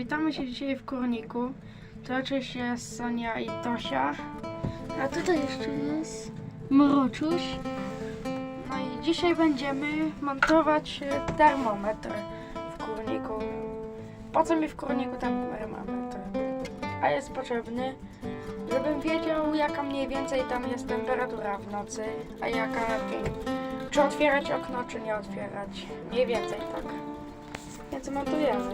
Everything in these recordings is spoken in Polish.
witamy się dzisiaj w Kurniku. To oczywiście jest Sonia i Tosia. A tutaj jeszcze jest Mroczuś. No i dzisiaj będziemy montować e, termometr w Kurniku. Po co mi w Kurniku termometr? A jest potrzebny, żebym wiedział jaka mniej więcej tam jest temperatura w nocy, a jaka dzień. Czy otwierać okno, czy nie otwierać. Mniej więcej tak. Więc montujemy.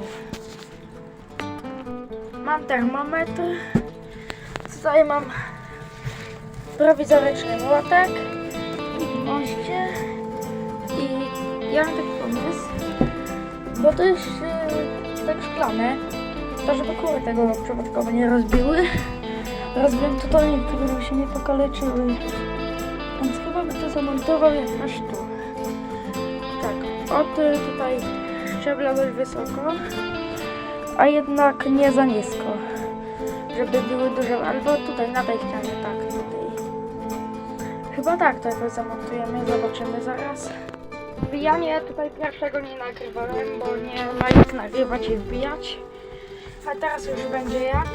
Mam termometr. Tutaj mam prowizoryczny młotek gwoździe. I ja mam taki pomysł, bo to jest yy, tak szklane, to żeby kury tego przypadkowo nie rozbiły. Rozbiłem tutaj, żeby się nie pokaleczyły. Więc chyba by to zamontował jakoś tu. Tak, od tutaj szczebla dość wysoko, a jednak nie za nisko. Żeby były duże, albo tutaj na tej ścianie, tak, tutaj. Chyba tak to jakoś zamontujemy, zobaczymy zaraz. Wbijanie tutaj pierwszego nie nagrywałem, bo nie ma jak nagrywać i wbijać. A teraz już będzie jak.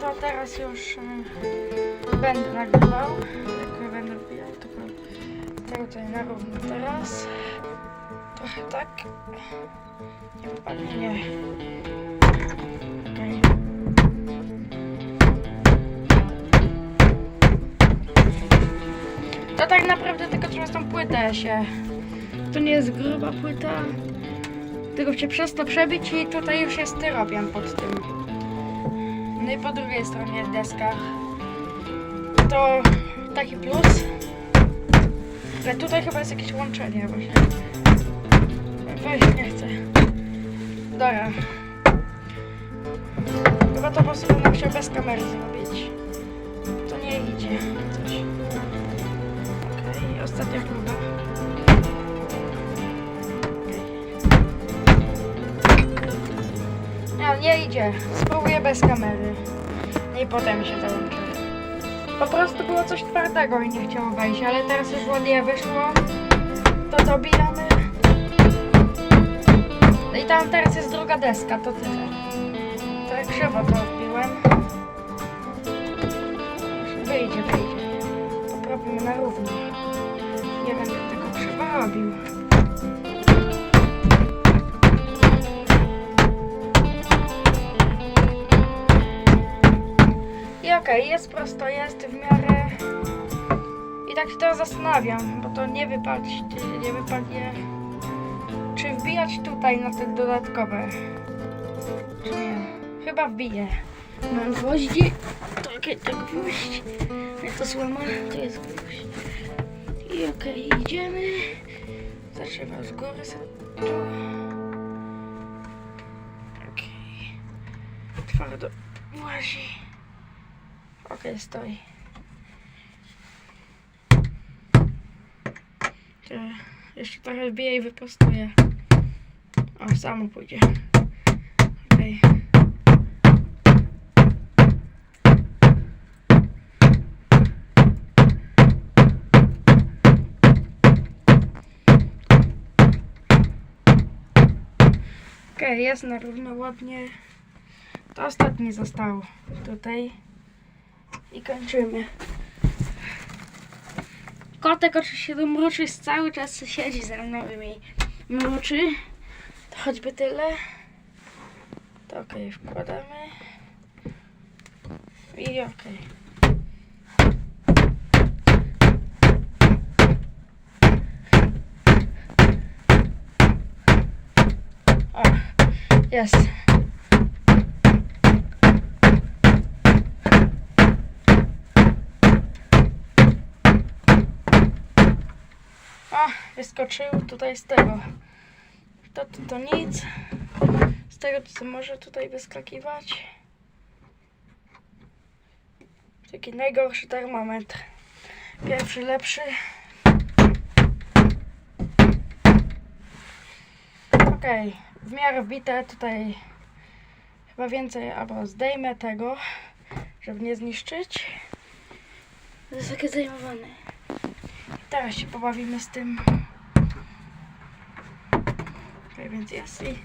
To teraz już y, będę nagrywał. Jak będę wbijał, tylko to tutaj na równo teraz. Trochę tak. Nie wypadnie, nie. Okej. To tak naprawdę tylko przez tą płytę się. To nie jest gruba płyta. Tylko się przez to przebić i tutaj już jest styropian pod tym. No i po drugiej stronie jest deska. To taki plus. Ale tutaj chyba jest jakieś łączenie właśnie. Weź, nie chcę. Dobra. Chyba to po prostu się bez kamery zrobić. To nie idzie. Coś. Okej, ostatnia próba. Nie, nie idzie. Spróbuję bez kamery. I potem się załączę. Po prostu było coś twardego i nie chciało wejść, ale teraz już ładnie wyszło. To co bijamy. No i tam teraz jest druga deska, to tyle. Tak krzywo to wbiłem. Wyjdzie, wyjdzie. Poprawimy na równo. Nie będę tego krzywo robił. I okej, jest prosto, jest w miarę... I tak się teraz zastanawiam, bo to nie wypadnie, nie wypadnie... Czy wbijać tutaj na te dodatkowe? Czy nie? Chyba wbiję. Mam gwoździ. Takie to gwoźdź. Jak to słama, to jest gwoźdź. I okej, idziemy. Zaczynam z góry. Okej. Twardo łazi. Okej, stoi. To jeszcze trochę wbiję i wyprostuję. O, samo pójdzie. Okej. Okej, jest na równo ładnie. To ostatnie zostało tutaj. I kończymy. Kotek oczywiście do mruczy cały czas siedzi ze mną i mi mruczy. To choćby tyle. To okej, wkładamy. I okej. O, jest. O, wyskoczył tutaj z tego. To, to, to nic. Z tego to co może tutaj wyskakiwać. Taki najgorszy termometr. Pierwszy lepszy. Okej, w miarę wbite tutaj chyba więcej, albo zdejmę tego, żeby nie zniszczyć. To jest takie zdejmowane. Teraz się pobawimy z tym. Okej, więc jest i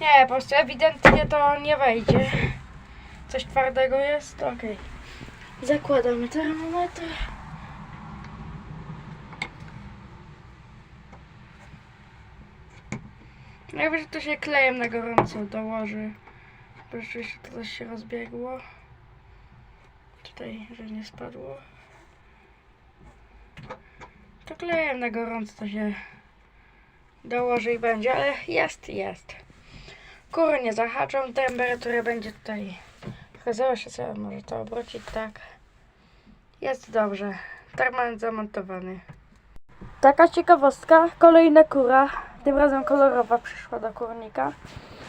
Nie, po prostu ewidentnie to nie wejdzie. Coś twardego jest? Okej. Zakładamy termometr. Najwyżej to się klejem na gorąco dołoży. Bo rzeczywiście to coś się rozbiegło. Tutaj, że nie spadło. To klejem na gorąco to się dołoży i będzie, ale jest, jest. Kury nie zahaczą, temperatura będzie tutaj. Okazało się, co może to obrócić tak. Jest dobrze. Termometr zamontowany. Taka ciekawostka, kolejna kura, tym razem kolorowa przyszła do kurnika.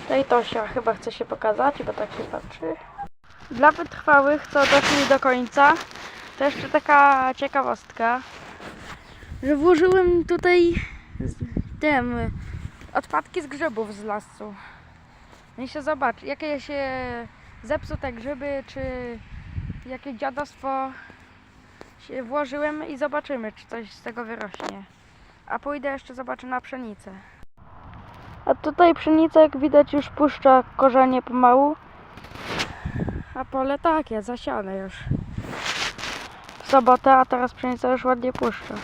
No i Tosia chyba chce się pokazać, bo tak się patrzy. Dla wytrwałych, co doszli do końca, to jeszcze taka ciekawostka, że włożyłem tutaj z, tym, odpadki z grzybów z lasu. No i się zobacz, jakie się zepsute grzyby, czy jakie dziadostwo się włożyłem i zobaczymy, czy coś z tego wyrośnie. A pójdę jeszcze zobaczę na pszenicę. A tutaj pszenica, jak widać, już puszcza korzenie pomału. A pole takie, zasiane już. W sobotę, a teraz pszenica już ładnie puszcza.